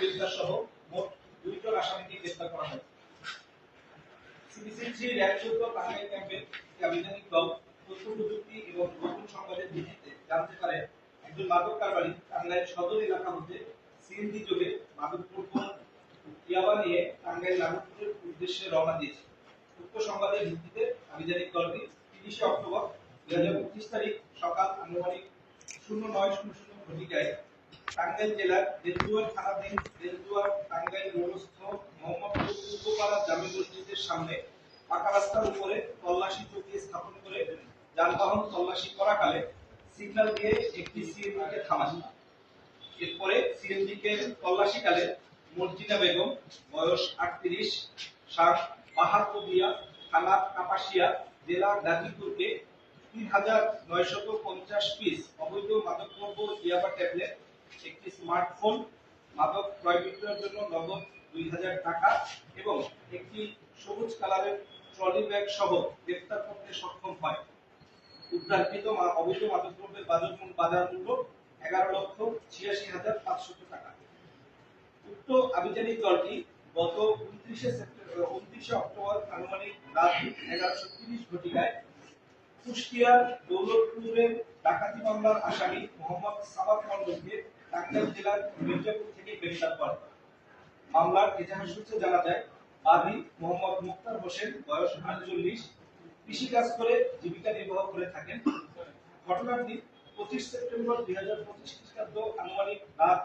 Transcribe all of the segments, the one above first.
গ্রেফতার সহ মোট দুইজন আসামিকে গ্রেফতার করা হয় সিবিসি থ্রি পাহাড়ের ক্যাম্পে অভিযানিক দল তথ্য প্রযুক্তি এবং গোপন সংবাদের ভিত্তিতে জানতে পারে একজন মাদক কারবারি টাঙ্গাইল সদর এলাকা হতে সিএনজি যোগে মাদক দ্রব্য ইয়াবা নিয়ে টাঙ্গাইল নাগরপুরের উদ্দেশ্যে রওনা দিয়েছে। উক্ত সংবাদের ভিত্তিতে আভিযানিক দলটি তিরিশে অক্টোবর দুই হাজার পঁচিশ তারিখ সকাল আনুমানিক শূন্য নয় শূন্য শূন্য ঘটিকায় টাঙ্গাইল জেলার দেলদুয়ার থানাধীন দেলদুয়ার টাঙ্গাইল রোডস্থ মোহাম্মদপুর পূর্বপাড়া জামে মসজিদের সামনে পাকা রাস্তার উপরে তল্লাশি চৌকি স্থাপন করে যানবাহন তল্লাশি করাকালে সিগন্যাল দিয়ে একটি সিএনজিকে থামায়। এরপরে সিএনজিকে তল্লাশিকালে মর্জিনা বেগম, বয়স আটত্রিশ সাত পাহাড়পুরিয়া থানা কাপাসিয়া, জেলা গাজীপুরকে তিন হাজার নয়শত পঞ্চাশ পিস অবৈধ মাদকদ্রব্য ইয়াবা ট্যাবলেট স্মার্টফোন মাদক ক্রয় বিক্রয়ের জন্য নগদ দুই হাজার টাকা এবং একটি সবুজ কালারের ট্রলি ব্যাগ সহ গ্রেফতার করতে সক্ষম হয়। উদ্ধারকৃত অবৈধ মাদকদ্রব্যের বাজার মূল্য বাজার মূল্য এগারো লক্ষ ছিয়াশি হাজার পাঁচশত টাকা। উক্ত আভিযানিক দলটি গত উনত্রিশে সেপ্টেম্বর, উনত্রিশে অক্টোবর আনুমানিক রাত এগারোশো তিরিশ ঘটিকায় কুষ্টিয়ার দৌলতপুরের ডাকাতি মামলার আসামি মোহাম্মদ সাবাত মন্ডলকে টাঙ্গাইল জেলার মির্জাপুর থেকে গ্রেফতার করে মামলার ইতিহাস সূত্রে জানা যায় বাদী মোহাম্মদ মুক্তার হোসেন বয়স আটচল্লিশ, কৃষিকাজ করে জীবিকা নির্বাহ করে থাকেন। ঘটনাটি পঁচিশ সেপ্টেম্বর দুই হাজার পঁচিশ খ্রিস্টাব্দ আনুমানিক রাত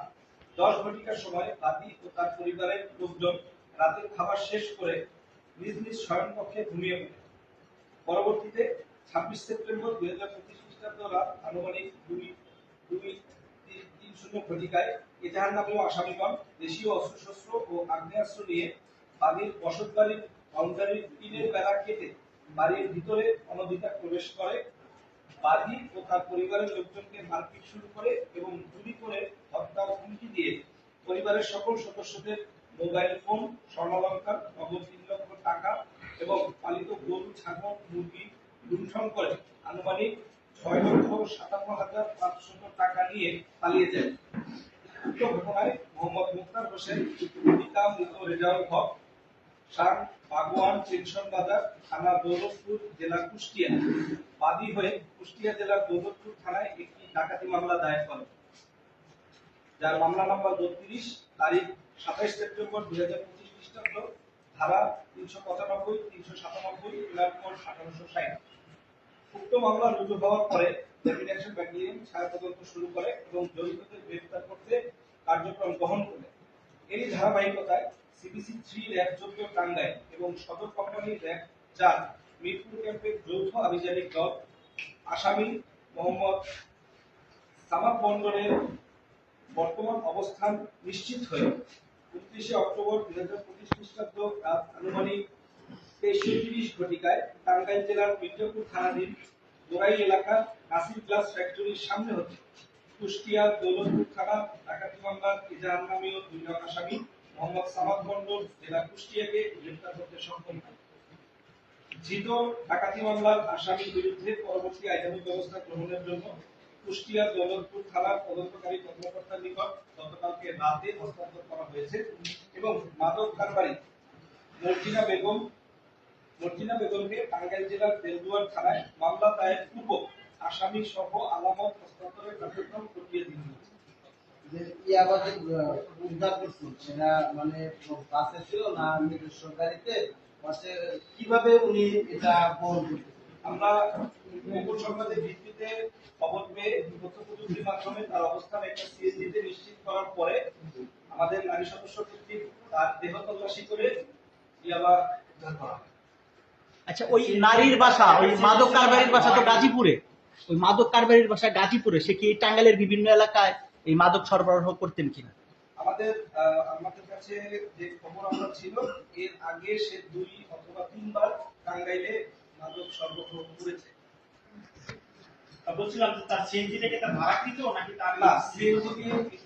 দশ ঘটিকার সময় বাদী ও তার পরিবারের লোকজন রাতের খাবার শেষ করে নিজ নিজ শয়নকক্ষে ঘুমিয়ে পড়ে। পরবর্তীতে ছাব্বিশ সেপ্টেম্বর দুই হাজার পঁচিশ খ্রিস্টাব্দ রাত আনুমানিক দুই দুই শূন্য ঘটিকায় এজাহার নামীয় আসামিগণ দেশীয় অস্ত্রশস্ত্র ও আগ্নেয়াস্ত্র নিয়ে বাড়ির বসত বাড়ির বাউন্ডারির টিনের বেড়া কেটে বাড়ির ভিতরে অনধিকার প্রবেশ করে। বাদী ও তার পরিবারের লোকজনকে মারপিট শুরু করে এবং গুলি করে হত্যা ও হুমকি দিয়ে পরিবারের সকল সদস্যদের মোবাইল ফোন, স্বর্ণালঙ্কার, নগদ তিন লক্ষ টাকা এবং পালিত গরু, ছাগল, মুরগি লুণ্ঠন করে আনুমানিক ছয় লক্ষ জেলার যার মামলা নাম্বার বত্রিশ, তারিখ সাতাইশ সেপ্টেম্বর দুই হাজার পঁচিশ খ্রিস্টাব্দ ধারা তিনশো পঁচানব্বই, তিনশো সাতানব্বই কোড আঠারোশো ষাট। উক্ত মামলা রুজু হওয়ার পরে অ্যাকশন ব্যাটালিয়ন ছায়া তদন্ত শুরু করে এবং জড়িতদের গ্রেফতার করতে কার্যক্রম গ্রহণ করে। এরই ধারাবাহিকতায় সিবিসি থ্রি র্যাব চোদ্দ টাঙ্গাইল এবং সদর কোম্পানির র্যাব চার মিরপুর ক্যাম্পের যৌথ আভিযানিক দল আসামি মোহাম্মদ সামাদ মন্ডলের বর্তমান অবস্থান নিশ্চিত হয়ে উনত্রিশে অক্টোবর দুই হাজার পঁচিশ খ্রিস্টাব্দ রাত আনুমানিক তিরিশ ঘটিকায় টাঙ্গাইল জেলার মির্জাপুর থানাধীন গোড়াই এলাকার নাসির গ্লাস ফ্যাক্টরির সামনে হতে কুষ্টিয়া, দৌলতপুর থানা ডাকাতি মামলার ইজাহার নামীয় দুই নং আসামি মোহাম্মদ সামাদ মন্ডল জেলা কুষ্টিয়াকে গ্রেফতার করতে সক্ষম হয়। ধৃত ডাকাতি মামলার আসামির বিরুদ্ধে পরবর্তী আইনানুগ ব্যবস্থা গ্রহণের জন্য কুষ্টিয়া, দৌলতপুর থানার তদন্তকারী কর্মকর্তার নিকট গতকালকে রাতে হস্তান্তর করা হয়েছে এবং মাদক কারবারি, মর্জিনা বেগম মর্জিনা বেগমকে টাঙ্গাইল জেলার দেলদুয়ার থানায় মামলা দায়ের পূর্বক আসামি সহ আলামত হস্তান্তরের কার্যক্রম প্রক্রিয়া দিন যে ইয়াবা উদ্ধার করছেন সেটা মানে বাসে ছিল না নিজস্ব গাড়িতে? বাসে কীভাবে উনি এটা বহন করতেন? আমরা গোপন সংবাদের ভিত্তিতে খবর পেয়ে তথ্য প্রযুক্তির মাধ্যমে তার অবস্থান একটা সিএসডিতে নিশ্চিত করার পরে আমাদের নারী সদস্য কর্তৃক তার দেহ তল্লাশি করে ইয়াবা উদ্ধার করা হয়। আচ্ছা ওই নারীর বাসা ওই মাদক কারবারির বাসা তো গাজীপুরে। ওই মাদক কারবারির বাসা গাজীপুরে সে কি এই টাঙ্গাইলের বিভিন্ন এলাকায় এই মাদক সরবরাহ করতেন কিনা? আমাদের আমাদের কাছে যে খবর আমরা ছিল এর আগে সে দুই অথবা তিনবার টাঙ্গাইলে মাদক সরবরাহ করেছে। বলছিলাম যে তার সিএনজি থেকে তার ভাড়াকৃত নাকি তার না সিএনজি একটি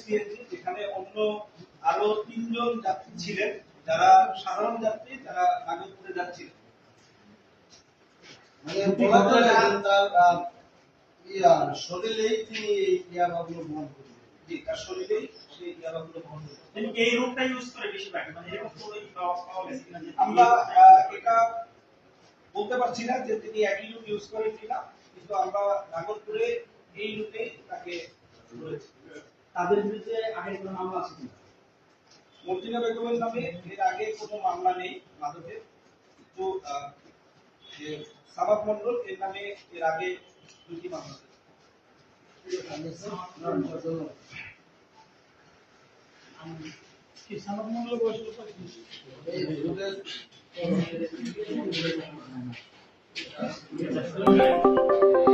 সিএনজি যেখানে অন্য আরও তিনজন যাত্রী ছিলেন যারা সাধারণ যাত্রী যারা নাগরপুরে যাচ্ছিলেন মানে বলা যায় যে তার আহ, ইয়া শরীরেই তিনি এই ইয়াবাগুলো বহন করতেন। জি তার শরীরেই সেই ইয়াবাগুলো বহন করে এই রূপটা ইউজ করে বেশিরভাগ? মানে এরকম পাওয়া পাওয়া গেছে কিনা আমরা এটা বলতে পারছি না যে তিনি একই রূপ ইউজ করেন কিনা কিন্তু আমরা নাগরপুরে এই রূপে তাকে তাদের বিরুদ্ধে আগের কোনো মামলা আছে কিনা? মর্জিনা বেগমের নামে এর আগে কোনো মামলা নেই মাদকের। কিন্তু আহ, যে সাবাব মন্ডল এর নামে এর আগে দুটি মামলা Thank কি